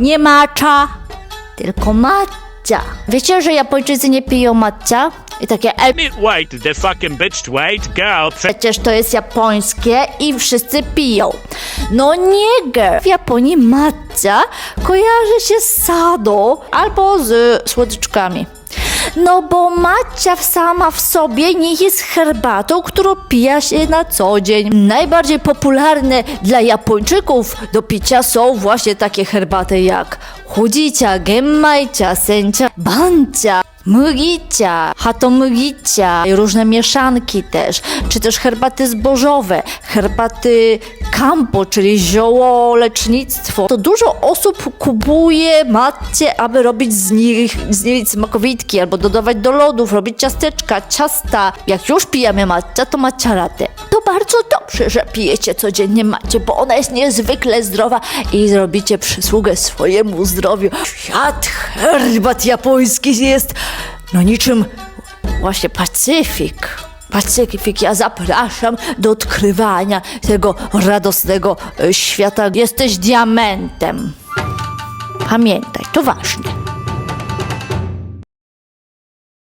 Nie matcha, tylko matcha. Wiecie, że Japończycy nie piją matcha? I takie, ej, wait, the fucking bitch wait, girl. Przecież to jest japońskie i wszyscy piją. No nie, girl. W Japonii matcha kojarzy się z sado albo z słodyczkami. No bo matcha sama w sobie nie jest herbatą, którą pija się na co dzień. Najbardziej popularne dla Japończyków do picia są właśnie takie herbaty jak chudzicia, genmaicha, sencha, bancha, Mugicia, hatomugicia i różne mieszanki też, czy też herbaty zbożowe, herbaty kampo, czyli ziołolecznictwo. To dużo osób kupuje matcie, aby robić z nich, z nich smakowitki albo dodawać do lodów, robić ciasteczka, ciasta. Jak już pijemy matcha, to matcha latte. To bardzo dobrze, że pijecie codziennie matcie, bo ona jest niezwykle zdrowa i zrobicie przysługę swojemu zdrowiu. Świat herbat japoński jest no niczym właśnie Pacyfik. Pacyfik, ja zapraszam do odkrywania tego radosnego e, świata. Jesteś diamentem. Pamiętaj, to ważne.